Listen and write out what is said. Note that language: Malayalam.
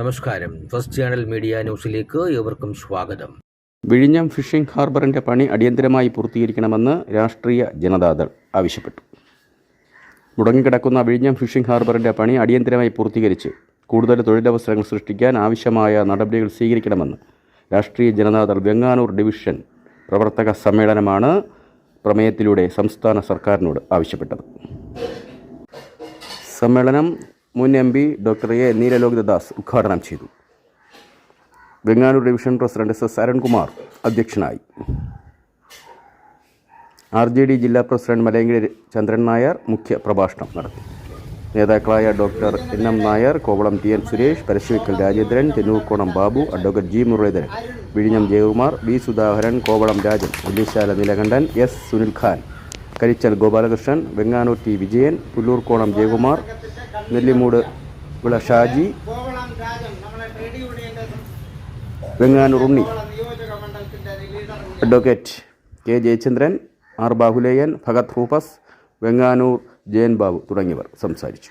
നമസ്കാരം. ഫസ്റ്റ് ചാനൽ മീഡിയ ന്യൂസിലേക്ക് ഏവർക്കും സ്വാഗതം. വിഴിഞ്ഞം ഫിഷിംഗ് ഹാർബറിന്റെ പണി അടിയന്തരമായി പൂർത്തീകരിക്കണമെന്ന് രാഷ്ട്രീയ ജനതാദൾ ആവശ്യപ്പെട്ടു. മുടങ്ങിക്കിടക്കുന്ന വിഴിഞ്ഞം ഫിഷിംഗ് ഹാർബറിന്റെ പണി അടിയന്തരമായി പൂർത്തീകരിച്ച് കൂടുതൽ തൊഴിലവസരങ്ങൾ സൃഷ്ടിക്കാൻ ആവശ്യമായ നടപടികൾ സ്വീകരിക്കണമെന്ന് രാഷ്ട്രീയ ജനതാദൾ വെങ്ങാനൂർ ഡിവിഷൻ പ്രവർത്തക സമ്മേളനമാണ് പ്രമേയത്തിലൂടെ സംസ്ഥാന സർക്കാരിനോട് ആവശ്യപ്പെട്ടത്. സമ്മേളനം മുൻ M P doctor A Neelalohithadas ഉദ്ഘാടനം ചെയ്തു. Venganoor division president S Arunkumar അധ്യക്ഷനായി. ആർ ജെ ഡി ജില്ലാ പ്രസിഡന്റ് മലയങ്കിരി ചന്ദ്രൻ നായർ മുഖ്യ പ്രഭാഷണം നടത്തി. നേതാക്കളായ doctor N M Nair Kovalam T N Suresh Parasuvikkal Rajendran Thennoorkonam Babu advocate G Muraleedharan വിഴിഞ്ഞം Jayakumar B Sudhakaran Kovalam Rajan Ullisala Neelakandan S Sunil Khan Karichal Gopalakrishnan Venganoor T Vijayan Pulloorkonam Jayakumar Nellimoodu Vila Shaji. Venganoor Unni. Advocate K Jayachandran R Bahuleyan Bhagat Rufus Venganoor Jayan Babu തുടങ്ങിയവർ സംസാരിച്ചു.